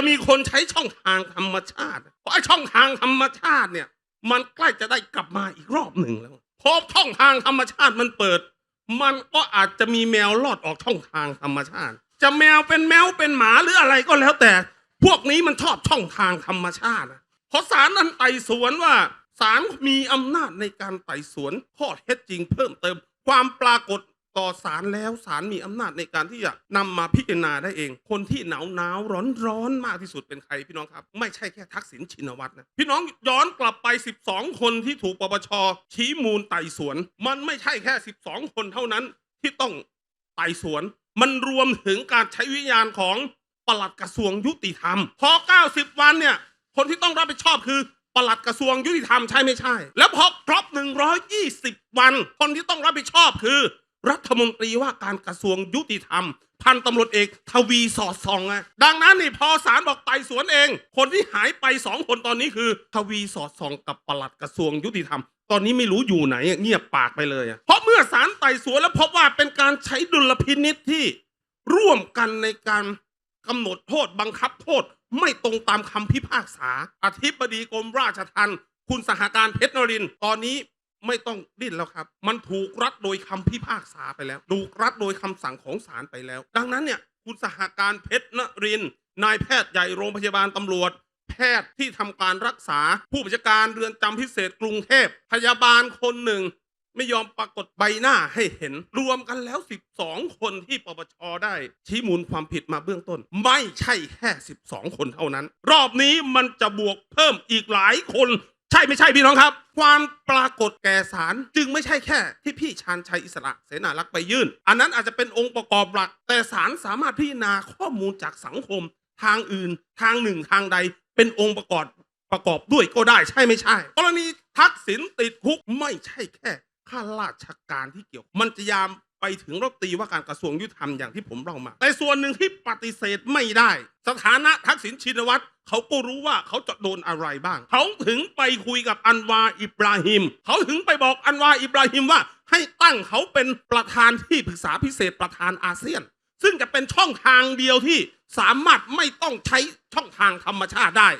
จะมีคนใช้ช่องทางธรรมชาติ เพราะไอ้ช่องทางธรรมชาติเนี่ย มันใกล้จะได้กลับมาอีกรอบหนึ่งแล้วพอช่องทางธรรมชาติมันเปิด มันก็อาจจะมีแมวลอดออกช่องทางธรรมชาติ จะแมวเป็นแมวเป็นหมาหรืออะไรก็แล้วแต่ พวกนี้มันชอบช่องทางธรรมชาตินะเพราะศาลนั้นไต่สวนว่าศาลมีอำนาจในการไต่สวนข้อเท็จจริงเพิ่มเติมความปรากฏ ต่อศาลแล้วศาลมีอำนาจในการที่จะนำมาพิจารณาได้เอง คนที่หนาวหนาวร้อนร้อนมากที่สุดเป็นใครพี่น้องครับ ไม่ใช่แค่ทักษิณชินวัตรนะพี่น้องย้อนกลับไป 12 คนที่ถูกปปชชี้มูลไต่สวน มันไม่ใช่แค่ 12 คนเท่านั้นที่ต้องไต่สวน มันรวมถึงการใช้วิญญาณของปลัดกระทรวงยุติธรรม พอ 90 วันเนี่ยคนที่ต้องรับผิดชอบคือปลัดกระทรวงยุติธรรมใช่ไม่ใช่ แล้วพอครบ120 วัน คนที่ต้องรับผิดชอบคือ รัฐมนตรีว่าการกระทรวงยุติธรรม พันตำรวจเอก ทวีสอดส่องไงดังนั้นนี่พอศาลบอกไต่สวนเอง คนที่หายไปสองคนตอนนี้คือ ทวีสอดส่องกับปลัดกระทรวงยุติธรรม ตอนนี้ไม่รู้อยู่ไหนเงียบปากไปเลยเพราะเมื่อศาลไต่สวนแล้วพบว่าเป็นการใช้ดุลพินิษที่ร่วมกันในการกำหนดโทษบังคับโทษไม่ตรงตามคำพิพากษา อธิบดีกรมราชทัณฑ์คุณสหการเพชรนริน ตอนนี้ ไม่ต้องดิ้นแล้วครับ มันถูกรัดโดยคำพิพากษาไปแล้ว ถูกรัดโดยคำสั่งของศาลไปแล้ว ดังนั้นเนี่ยคุณสหการเพชรนรินทร์นายแพทย์ใหญ่โรงพยาบาลตำรวจ แพทย์ที่ทำการรักษา ผู้บัญชาการเรือนจำพิเศษกรุงเทพ พยาบาลคนหนึ่ง ไม่ยอมปรากฏใบหน้าให้เห็น รวมกันแล้ว 12 คนที่ปปชได้ ชี้มูลความผิดมาเบื้องต้น ไม่ใช่แค่ 12 คนเท่านั้น รอบนี้มันจะบวกเพิ่มอีกหลายคน ใช่ไม่ใช่พี่น้องครับ ความปรากฏแก่สารจึงไม่ใช่แค่ ที่พี่ชาญชัยอิสระเสนารักษ์ไปยื่น อันนั้นอาจจะเป็นองค์ประกอบหลัก แต่สารสามารถพิจารณาข้อมูลจากสังคม ทางอื่น ทางหนึ่งทางใด เป็นองค์ประกอบประกอบด้วยก็ได้ใช่ไม่ใช่ กรณีทักษิณติดคุกไม่ใช่แค่ข้าราชการที่เกี่ยว มันจะยามไปถึงรัฐตีว่าการกระทรวงยุติธรรมอย่างที่ผมเล่ามา แต่ส่วนหนึ่งที่ปฏิเสธไม่ได้ สถานะทักษิณชินวัตรเขาก็รู้ว่าเขาจะโดนอะไรบ้าง เขาถึงไปคุยกับอันวาอิบราฮิม เขาถึงไปบอกอันวาอิบราฮิมว่า ให้ตั้งเขาเป็นประธานที่ปรึกษาพิเศษประธานอาเซียน ซึ่งจะเป็นช่องทางเดียวที่สามารถไม่ต้องใช้ช่องทางธรรมชาติได้